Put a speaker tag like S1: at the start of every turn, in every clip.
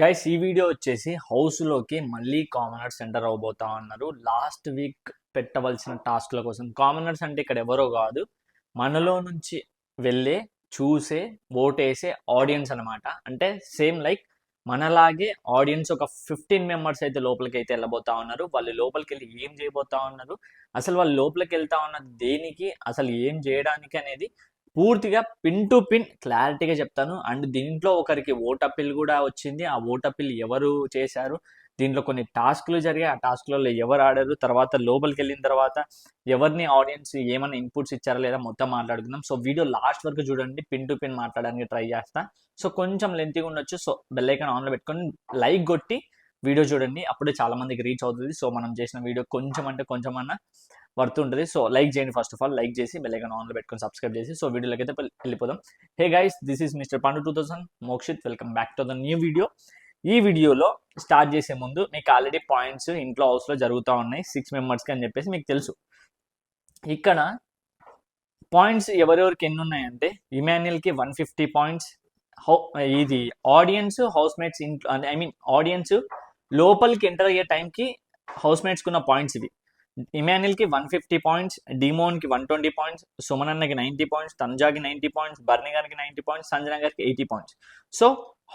S1: Guys ఈ video వచ్చేసి హౌస్లోకి మళ్ళీ కామనర్స్ ఎంటర్ అవబోతా ఉన్నారు లాస్ట్ వీక్ పెట్టవలసిన టాస్క్ల కోసం. కామనర్స్ అంటే ఇక్కడ ఎవరో కాదు మనలో నుంచి వెళ్ళే చూసే ఓటేసే ఆడియన్స్ అన్నమాట. అంటే సేమ్ లైక్ మనలాగే ఆడియన్స్ ఒక ఫిఫ్టీన్ మెంబర్స్ అయితే లోపలికి అయితే వెళ్ళబోతా ఉన్నారు. వాళ్ళు లోపలికి వెళ్ళి ఏం చేయబోతా ఉన్నారు? అసలు వాళ్ళు లోపలికి వెళ్తా ఉన్నది దేనికి? అసలు ఏం చేయడానికి అనేది పూర్తిగా పిన్ టు పిన్ క్లారిటీగా చెప్తాను. అండ్ దీంట్లో ఒకరికి ఓట్ అప్పీల్ కూడా వచ్చింది. ఆ ఓట్ అప్పీల్ ఎవరు చేశారు? దీంట్లో కొన్ని టాస్క్లు జరిగాయి. ఆ టాస్క్లలో ఎవరు ఆడారు? తర్వాత లోపలికి వెళ్ళిన తర్వాత ఎవరిని ఆడియన్స్ ఏమైనా ఇన్పుట్స్ ఇచ్చారా లేదా మొత్తం మాట్లాడుకుందాం. సో వీడియో లాస్ట్ వరకు చూడండి. పిన్ టు పిన్ మాట్లాడడానికి ట్రై చేస్తా. సో కొంచెం లెంతిగా ఉండొచ్చు. సో బెల్లైకన్ ఆన్లో పెట్టుకొని లైక్ కొట్టి వీడియో చూడండి. అప్పుడే చాలా మందికి రీచ్ అవుతుంది. సో మనం చేసిన వీడియో కొంచెం అంటే కొంచెం అన్నా వర్త్ ఉంటుంది సో లైక్ చేయండి ఫస్ట్ ఆఫ్ ఆల్. లైక్ చేసి బెల్ ఆన్లో పెట్టుకొని సబ్స్క్రైబ్ చేసి. సో వీడియోలోకి అయితే వెళ్ళిపోదాం. Hey guys this is mister Pandu two thousand. Mokshit welcome back to the new video. ఈ వీడియోలో స్టార్ట్ చేసే ముందు మీకు ఆల్రెడీ పాయింట్స్ ఇంట్లో హౌస్లో జరుగుతూ ఉన్నాయి. సిక్స్ మెంబర్స్కి అని చెప్పేసి మీకు తెలుసు. ఇక్కడ పాయింట్స్ ఎవరెవరికి ఎన్ని ఉన్నాయంటే ఇమాన్యుల్కి వన్ ఫిఫ్టీ పాయింట్స్ హౌ ఇది ఆడియన్స్ హౌస్ మేట్స్ ఇంట్లో ఐ మీన్ ఆడియన్స్ లోపలికి ఎంటర్ అయ్యే టైంకి హౌస్ మేట్స్కి ఉన్న పాయింట్స్ ఇవి. ఇమాన్యుల్కి వన్ ఫిఫ్టీ పాయింట్స్ డిమోన్కి వన్ ట్వంటీ పాయింట్స్ సుమన్ అన్నకి నైంటీ పాయింట్స్ తంజాకి నైంటీ పాయింట్స్ బర్ని గారికి నైంటీ పాయింట్స్ సంజన గారికి eighty points. So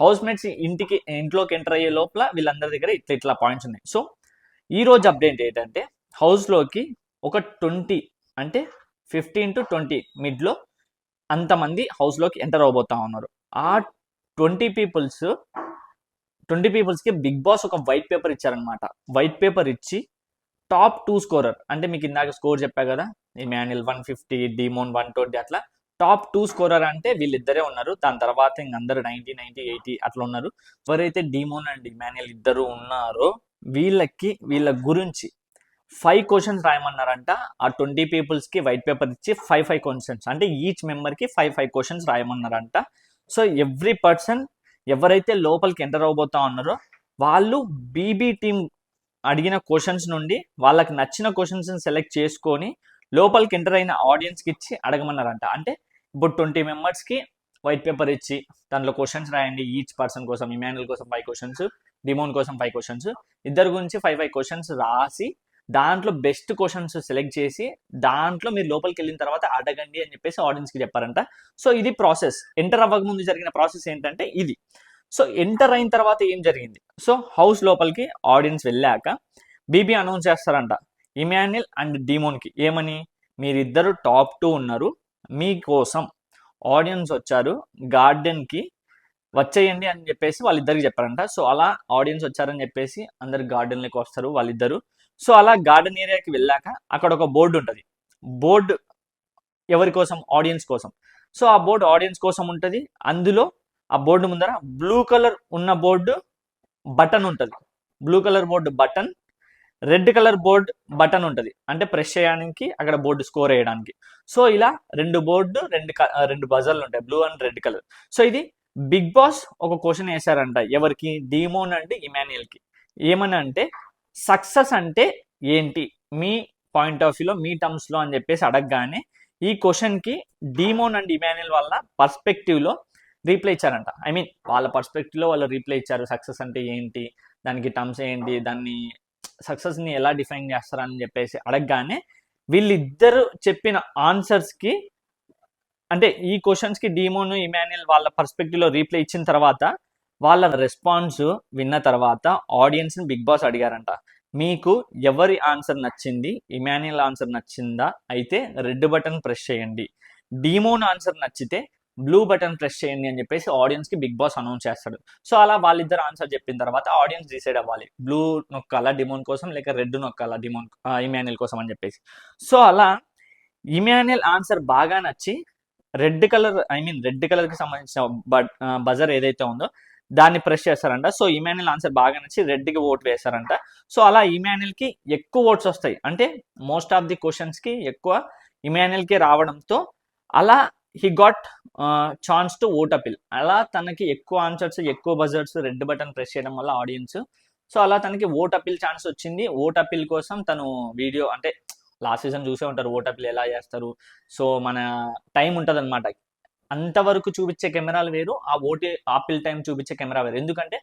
S1: house mates ఇంటికి ఇంట్లోకి ఎంటర్ అయ్యే లోపల వీళ్ళందరి దగ్గర ఇట్లా ఇట్లా పాయింట్స్ ఉన్నాయి. సో ఈ రోజు అప్డేట్ ఏంటంటే హౌస్లోకి ఒక ట్వంటీ అంటే ఫిఫ్టీన్ టు ట్వంటీ మిడ్లో అంతమంది హౌస్లోకి ఎంటర్ అవబోతా ఉన్నారు. ఆ ట్వంటీ పీపుల్స్ ట్వంటీ పీపుల్స్కి బిగ్ బాస్ ఒక వైట్ పేపర్ ఇచ్చారనమాట వైట్ పేపర్ ఇచ్చి టాప్ టూ స్కోరర్. అంటే మీకు ఇందాక స్కోర్ చెప్పా కదా Emmanuel one fifty Demon one twenty అట్లా. టాప్ టూ స్కోరర్ అంటే వీళ్ళిద్దరే ఉన్నారు. దాని తర్వాత ఇంక అందరు నైన్టీ నైన్టీ ఎయిటీ అట్లా ఉన్నారు. ఎవరైతే డిమోన్ అండ్ ఇమాన్యుల్ ఇద్దరు ఉన్నారో వీళ్ళకి వీళ్ళ గురించి ఫైవ్ క్వశ్చన్స్ రాయమన్నారంట. ఆ ట్వంటీ పీపుల్స్కి వైట్ పేపర్ ఇచ్చి ఫైవ్ ఫైవ్ క్వశ్చన్స్. అంటే ఈచ్ మెంబర్కి ఫైవ్ ఫైవ్ క్వశ్చన్స్ రాయమన్నారంట. సో ఎవ్రీ పర్సన్ ఎవరైతే లోపలికి ఎంటర్ అవబోతా ఉన్నారో వాళ్ళు బీబీ టీమ్ అడిగిన క్వశ్చన్స్ నుండి వాళ్ళకి నచ్చిన క్వశ్చన్స్ సెలెక్ట్ చేసుకొని లోపలికి ఎంటర్ అయిన ఆడియన్స్కి ఇచ్చి అడగమన్నారంట. అంటే ఇప్పుడు ట్వంటీ మెంబర్స్కి వైట్ పేపర్ ఇచ్చి దాంట్లో క్వశ్చన్స్ రాయండి. ఈచ్ పర్సన్ కోసం ఇమాన్యుల్ కోసం ఫైవ్ క్వశ్చన్స్ డిమోన్ కోసం ఫైవ్ క్వశ్చన్స్ ఇద్దరు గురించి ఫైవ్ ఫైవ్ క్వశ్చన్స్ రాసి దాంట్లో బెస్ట్ క్వశ్చన్స్ సెలెక్ట్ చేసి దాంట్లో మీరు లోపలికి వెళ్ళిన తర్వాత అడగండి అని చెప్పేసి ఆడియన్స్కి చెప్పారంట. సో ఇది ప్రాసెస్ ఎంటర్ అవ్వక ముందు జరిగిన ప్రాసెస్ ఏంటంటే ఇది. సో ఎంటర్ అయిన తర్వాత ఏం జరిగింది? సో హౌస్ లోపలికి ఆడియన్స్ వెళ్ళాక బీబీ అనౌన్స్ చేస్తారంట ఇమాన్యుల్ అండ్ డీమోన్కి. ఏమని? మీరిద్దరు టాప్ టూ ఉన్నారు మీకోసం ఆడియన్స్ వచ్చారు గార్డెన్కి వచ్చేయండి అని చెప్పేసి వాళ్ళిద్దరికి చెప్పారంట. సో అలా ఆడియన్స్ వచ్చారని చెప్పేసి అందరు గార్డెన్లోకి వస్తారు వాళ్ళిద్దరు. సో అలా గార్డెన్ ఏరియాకి వెళ్ళాక అక్కడ ఒక బోర్డు ఉంటుంది. బోర్డు ఎవరి కోసం? ఆడియన్స్ కోసం. సో ఆ బోర్డు ఆడియన్స్ కోసం ఉంటుంది. అందులో ఆ బోర్డు ముందర బ్లూ కలర్ ఉన్న బోర్డు బటన్ ఉంటుంది. Blue colour board button red colour board button ఉంటుంది. అంటే ప్రెస్ చేయడానికి అక్కడ బోర్డు స్కోర్ వేయడానికి. సో ఇలా రెండు బోర్డు రెండు రెండు బజర్లు ఉంటాయి. Blue and red colour. So ఇది బిగ్ బాస్ ఒక క్వశ్చన్ వేశారంట. ఎవరికి? డీమోన్ అండ్ ఇమాన్యుయల్కి. ఏమని అంటే సక్సెస్ అంటే ఏంటి? మీ పాయింట్ ఆఫ్ వ్యూలో మీ టర్మ్స్లో అని చెప్పేసి అడగగానే ఈ క్వశ్చన్కి డీమోన్ అండ్ ఇమాన్యుయల్ వల్ల పర్స్పెక్టివ్లో రీప్లై ఇచ్చారంట. ఐ మీన్ వాళ్ళ పర్స్పెక్టివ్లో వాళ్ళు రీప్లై ఇచ్చారు. సక్సెస్ అంటే ఏంటి? దానికి టర్మ్స్ ఏంటి? దాన్ని సక్సెస్ని ఎలా డిఫైన్ చేస్తారని చెప్పేసి అడగగానే వీళ్ళిద్దరు చెప్పిన ఆన్సర్స్కి అంటే ఈ క్వశ్చన్స్కి డీమోన్ ఇమాన్యుల్ వాళ్ళ పర్స్పెక్టివ్లో రీప్లై ఇచ్చిన తర్వాత వాళ్ళ రెస్పాన్స్ విన్న తర్వాత ఆడియన్స్ని బిగ్ బాస్ అడిగారంట. మీకు ఎవరి ఆన్సర్ నచ్చింది? ఇమాన్యుల్ ఆన్సర్ నచ్చిందా? అయితే రెడ్ బటన్ ప్రెస్ చేయండి. డీమోన్ ఆన్సర్ నచ్చితే బ్లూ బటన్ ప్రెస్ చేయండి అని చెప్పేసి ఆడియన్స్కి బిగ్ బాస్ అనౌన్స్ చేస్తాడు. సో అలా వాళ్ళిద్దరు ఆన్సర్ చెప్పిన తర్వాత ఆడియన్స్ డిసైడ్ అవ్వాలి. బ్లూ నొక్కాలా డిమోన్ కోసం లేక రెడ్ నొక్కాలా డిమోన్ ఇమాన్యుయల్ కోసం అని చెప్పేసి. సో అలా ఇమాన్యుయల్ ఆన్సర్ బాగా నచ్చి red colour I mean red కలర్కి సంబంధించిన బజర్ ఏదైతే ఉందో దాన్ని ప్రెస్ చేస్తారంట. సో ఇమాన్యుల్ ఆన్సర్ బాగా నచ్చి రెడ్కి ఓట్ వేస్తారంట. సో అలా ఇమాన్యుల్కి ఎక్కువ ఓట్స్ వస్తాయి. అంటే మోస్ట్ ఆఫ్ ది క్వశ్చన్స్కి ఎక్కువ ఇమాన్యుల్కి రావడంతో అలా he got chance to vote appeal అలా తనకి ఎక్కువ ఆన్సర్స్ ఎక్కువ బజర్స్ రెడ్ బటన్ ప్రెస్ చేయడం వల్ల ఆడియన్స్ సో అలా తనకి ఓట్ అపిల్ ఛాన్స్ వచ్చింది. ఓట్ అపిల్ కోసం తను వీడియో అంటే లాస్ట్ సీజన్ చూసే ఉంటారు. ఓట్ అపిల్ ఎలా చేస్తారు? సో మన టైం ఉంటుంది అనమాట అంతవరకు చూపించే కెమెరాలు వేరు. ఆ ఓటీ ఆపిల్ టైం చూపించే కెమెరా వేరు. ఎందుకంటే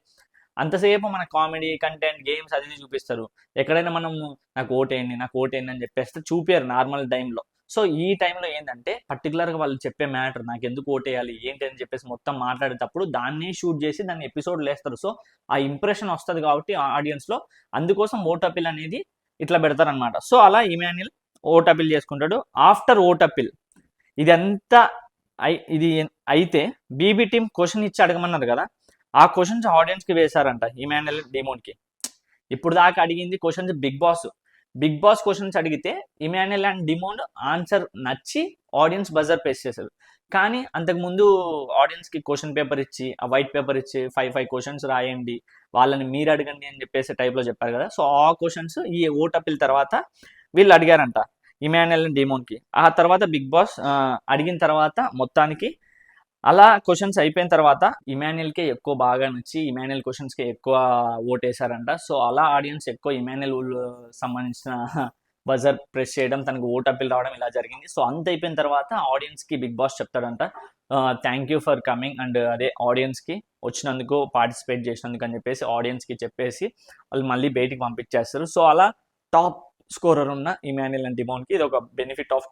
S1: అంతసేపు మన కామెడీ కంటెంట్ గేమ్స్ అది చూపిస్తారు. ఎక్కడైనా మనం నాకు ఓటేయండి నాకు ఓటేయండి అని చెప్పేస్తే చూపారు నార్మల్ టైంలో సో ఈ టైంలో ఏంటంటే పర్టికులర్గా వాళ్ళు చెప్పే మ్యాటర్ నాకు ఎందుకు ఓటేయాలి ఏంటి అని చెప్పేసి మొత్తం మాట్లాడేటప్పుడు దాన్ని షూట్ చేసి దాన్ని ఎపిసోడ్ లేస్తారు సో ఆ ఇంప్రెషన్ వస్తుంది కాబట్టి ఆడియన్స్లో అందుకోసం ఓటపిల్ అనేది ఇట్లా పెడతారనమాట సో అలా ఇమాన్యుల్ ఓటపిల్ చేసుకుంటాడు. ఆఫ్టర్ ఓటపిల్ ఇదంతా ఐ ఇది అయితే బీబీ టీం క్వశ్చన్ ఇచ్చి అడగమన్నారు కదా ఆ క్వశ్చన్స్ ఆడియన్స్కి వేశారంట ఈమాన్యుల్ డిమోన్కి. ఇప్పుడు దాకా అడిగింది questions Bigg Boss. Bigg Boss questions అడిగితే ఇమాన్యుల్ అండ్ డిమోన్ ఆన్సర్ నచ్చి ఆడియన్స్ బజర్ ప్రెస్ చేశారు. కానీ అంతకుముందు ఆడియన్స్కి క్వశ్చన్ పేపర్ ఇచ్చి ఆ వైట్ పేపర్ ఇచ్చి ఫైవ్ ఫైవ్ క్వశ్చన్స్ రాయండి వాళ్ళని మీరు అడగండి అని చెప్పేసి టైప్లో చెప్పారు కదా. సో ఆ క్వశ్చన్స్ ఈ ఓటపిల్ తర్వాత వీళ్ళు అడిగారంట ఇమాన్యుల్ అండ్ డిమోన్కి ఆ తర్వాత బిగ్ బాస్ అడిగిన తర్వాత మొత్తానికి అలా క్వశ్చన్స్ అయిపోయిన తర్వాత ఇమాన్యుల్కే ఎక్కువ బాగా నచ్చి ఇమాన్యుల్ క్వశ్చన్స్కే ఎక్కువ ఓటేశారంట. సో అలా ఆడియన్స్ ఎక్కువ ఇమాన్యుల్ సంబంధించిన బజర్ ప్రెస్ చేయడం తనకు ఓట్ అప్పీల్ రావడం ఇలా జరిగింది. సో అంత అయిపోయిన తర్వాత ఆడియన్స్కి Bigg Boss చెప్తాడంట thank you for coming and అదే ఆడియన్స్కి వచ్చినందుకు పార్టిసిపేట్ చేసినందుకు అని చెప్పేసి ఆడియన్స్కి చెప్పేసి వాళ్ళు మళ్ళీ బయటికి పంపించేస్తారు. సో అలా టాప్ స్కోరర్ ఉన్న ఇమాన్యుల్ అండ్ డిమోన్కి ఇది ఒక బెనిఫిట్ ఆఫ్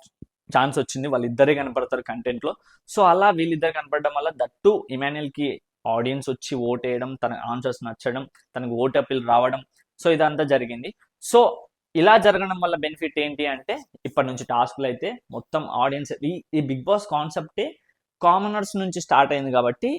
S1: ఛాన్స్ వచ్చింది వాళ్ళిద్దరే కనపడతారు కంటెంట్లో. సో అలా వీళ్ళిద్దరు కనపడడం వల్ల దట్టు ఇమాన్యుల్కి ఆడియన్స్ వచ్చి ఓట్ వేయడం తన ఆన్సర్స్ నచ్చడం తనకు ఓట్ అప్పీల్ రావడం సో ఇదంతా జరిగింది. సో ఇలా జరగడం వల్ల బెనిఫిట్ ఏంటి అంటే ఇప్పటి నుంచి టాస్క్లు అయితే మొత్తం ఆడియన్స్ ఈ ఈ బిగ్ బాస్ కాన్సెప్టే కామనర్స్ నుంచి స్టార్ట్ అయింది కాబట్టి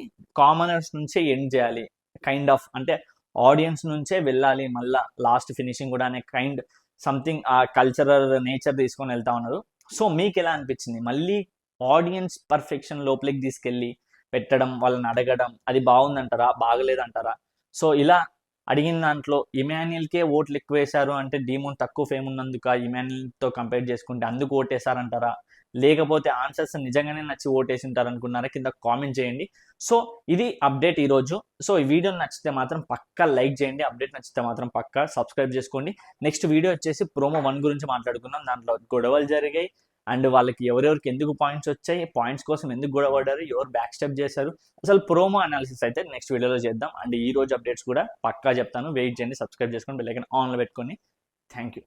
S1: కామనర్స్ నుంచే ఎండ్ చేయాలి. కైండ్ ఆఫ్ అంటే ఆడియన్స్ నుంచే వెళ్ళాలి. మళ్ళా లాస్ట్ ఫినిషింగ్ కూడా అనే కైండ్ సంథింగ్ ఆ కల్చరల్ నేచర్ తీసుకొని వెళ్తా ఉన్నారు. సో మీకు ఎలా అనిపించింది? మళ్ళీ ఆడియన్స్ పర్ఫెక్షన్ లోపలికి తీసుకెళ్ళి పెట్టడం వాళ్ళని అడగడం అది బాగుందంటారా? బాగలేదంటారా? సో ఇలా అడిగిన దాంట్లో ఇమాన్యుల్కే ఓట్లు ఎక్కువ వేశారు అంటే డీమోన్ తక్కువ ఫేమ్ ఉన్నందుక ఇమాన్యుల్తో కంపేర్ చేసుకుంటే అందుకు ఓటేశారంటారా? లేకపోతే ఆన్సర్స్ నిజంగానే నచ్చి ఓటేసింటారు అనుకున్నారా కింద కామెంట్ చేయండి. సో ఇది అప్డేట్ ఈరోజు. సో ఈ వీడియో నచ్చితే మాత్రం పక్కా లైక్ చేయండి. అప్డేట్ నచ్చితే మాత్రం పక్కా సబ్స్క్రైబ్ చేసుకోండి. నెక్స్ట్ వీడియో వచ్చేసి ప్రోమో వన్ గురించి మాట్లాడుకున్నాం దాంట్లో గొడవలు జరిగాయి. అండ్ వాళ్ళకి ఎవరెవరికి ఎందుకు పాయింట్స్ వచ్చాయి పాయింట్స్ కోసం ఎందుకు గొడవ పడ్డారు ఎవరు బ్యాక్ స్టెప్ చేశారు. అసలు ప్రోమో అనాలిసిస్ అయితే నెక్స్ట్ వీడియోలో చేద్దాం. అండ్ ఈ రోజు అప్డేట్స్ కూడా పక్కా చెప్తాను. వెయిట్ చేయండి సబ్స్క్రైబ్ చేసుకొని లేకపోతే ఆన్లో పెట్టుకొని. Thank you